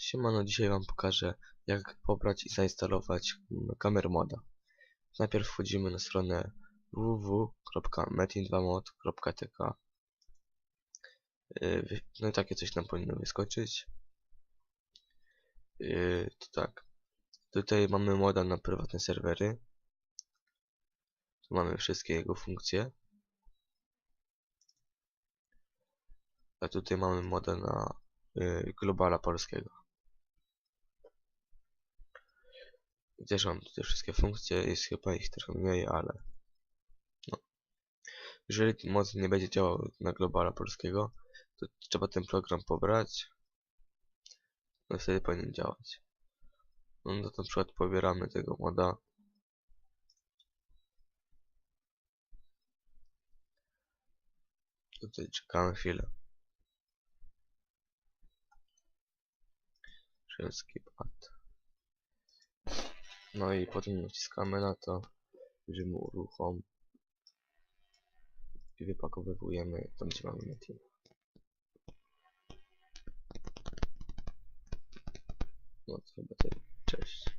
Siemano, dzisiaj wam pokażę jak pobrać i zainstalować mm, Camera Moda. Najpierw wchodzimy na stronę www.metin2mod.tk Yy, wy- No i takie coś nam powinno wyskoczyć. Yy, To tak. Tutaj mamy moda na prywatne serwery. Tu mamy wszystkie jego funkcje. A tutaj mamy modę na yy, globala polskiego. I Też mam tutaj wszystkie funkcje, jest chyba ich trochę mniej, ale no. Jeżeli moc nie będzie działał na globala polskiego, to trzeba ten program pobrać. No i wtedy powinien działać. No to na przykład pobieramy tego moda. Tutaj czekamy chwilę. Skip add. No i potem naciskamy na to, bierzemy uruchom i wypakowujemy tam gdzie mamy metin. No to chyba tyle. Cześć.